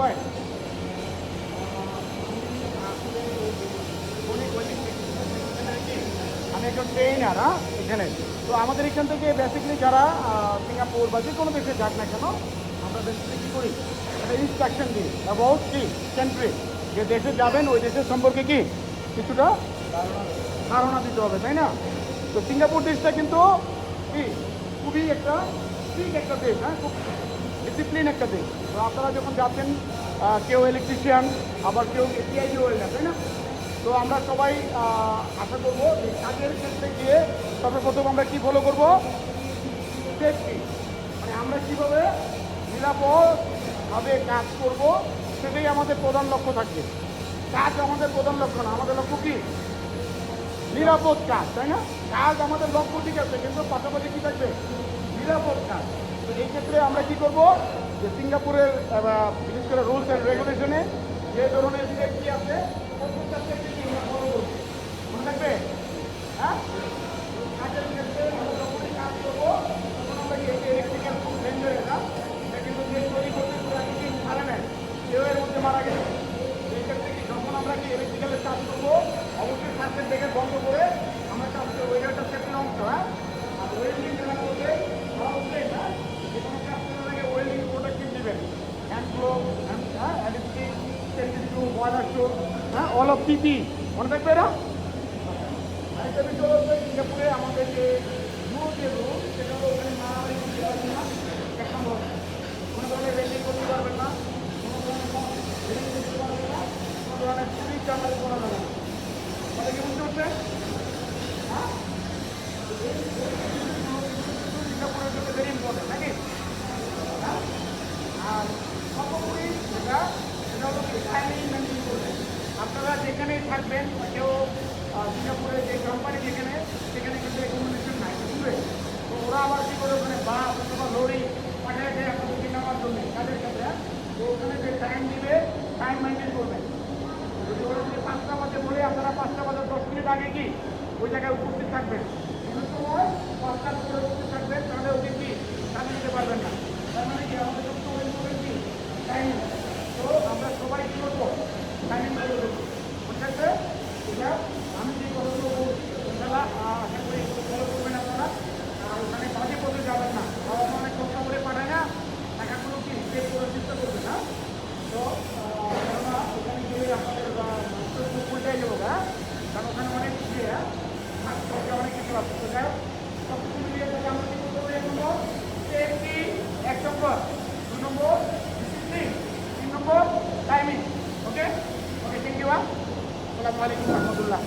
সবাই। আমি একজন ট্রেনার হ্যাঁ? এখানে। তো আমাদের এখান থেকে বেসিক্যালি যারা সিঙ্গাপুর বা যে কোনো দেশে যাক না কেন, আমরা বেসিক্যালি কী করি? একটা ইনস্ট্রাকশন দিই অ্যাবাউট কি কান্ট্রি যে দেশে যাবেন, ওই দেশের সম্পর্কে কি? কিছুটা ধারণা দিতে হবে, তাই না? তো সিঙ্গাপুর দেশটা কিন্তু কি? খুবই একটা ঠিক একটা দেশ হ্যাঁ? খুব ডিসিপ্লিন একটা দেশ। তো আপনারা যখন যাচ্ছেন কেউ ইলেকট্রিশিয়ান আবার কেউ এটিআই ওয়েল্ডার তাই না? তো আমরা সবাই আশা করব যে কাজের ক্ষেত্রে গিয়ে সর্বপ্রথম আমরা কী ফলো করব? সেফটি মানে আমরা কীভাবে নিরাপদভাবে কাজ করব, সেটাই আমাদের প্রধান লক্ষ্য থাকবে। কাজ আমাদের প্রধান লক্ষ্য না, আমাদের লক্ষ্য কি? নিরাপদ কাজ, তাই না? কাজ আমাদের লক্ষ্য ঠিক আছে, কিন্তু পাশাপাশি কি থাকবে? নিরাপদ কাজ। আমরা কি করব? যে সিঙ্গাপুরের বিশেষ করে রুলস অ্যান্ড রেগুলেশনে যে ধরনের সেফটি আছে মারা গেছে হ্যাঁ? কাজের ক্ষেত্রে আমরা যখনই কাজ করব তখন আমরা কি ইলেকট্রিক্যাল খুব ডেঞ্জারেস না এটা কিন্তু যে তৈরি করতে পুরো কিছু মারা নেয় কেউ এর মধ্যে মারা গেছে এই ক্ষেত্রে কি যখন আমরা কি ইলেকট্রিক্যালের কাজ করব অবশ্যই সার্কেট দেখে বন্ধ করে আমরা কাজ করব এটা একটা সেফটি অংশ হ্যাঁ আর ওয়েল্ডিং যেটা করবে তারা উঠলেই না যে কোনো কাজ করার আগে ওয়েল্ডিং প্রোটেক্টিভ নেবেন হ্যান্ড গ্লোভ হ্যাঁ অ্যালিস্টিক বয়লার শু হ্যাঁ অল অফ পিপি মনে থাকবে এরা? আরেকটা বিষয় হচ্ছে সিঙ্গাপুরে আমাদের যে ওখানে মারামারি করতে পারবেন না এক কোনো ধরনের রেলিং করতে পারবেন না কোনো ধরনের করতে পারবেন না কোনো ধরনের চুরি চামারি করা যাবে না কথা কি বুঝতে হ্যাঁ সিঙ্গাপুরের জন্য ভেরি ইম্পর্টেন্ট নাকি হ্যাঁ আর সর্বোপরি যেটা সেটা হলো কি টাইমিং মেনটেন করবেন আপনারা যেখানেই থাকবেন, কেউ সিঙ্গাপুরে যে কোম্পানি যেখানে, সেখানে কিন্তু অ্যাকোমোডেশন নাই বুঝবে তো ওরা আবার কী করে ওখানে বাস অথবা লরি পাঠিয়ে দেয় আপনাদেরকে নেওয়ার জন্য কাজের ক্ষেত্রে হ্যাঁ? তো ওখানে যে টাইম দিবে টাইম মেনটেন করবেন। যদি ওরা যদি পাঁচটা বাজে বলে, আপনারা পাঁচটা বাজার দশ মিনিট আগে কি ওই জায়গায় উপস্থিত থাকবেন? কোনো সময় পাঁচটার পরে উপস্থিত থাকবেন। নম্বর দু নম্বর ডিসিপ্লিন তিন নম্বর timing okay okay thank you আসসালামু আলাইকুম রহমতুল্লাহ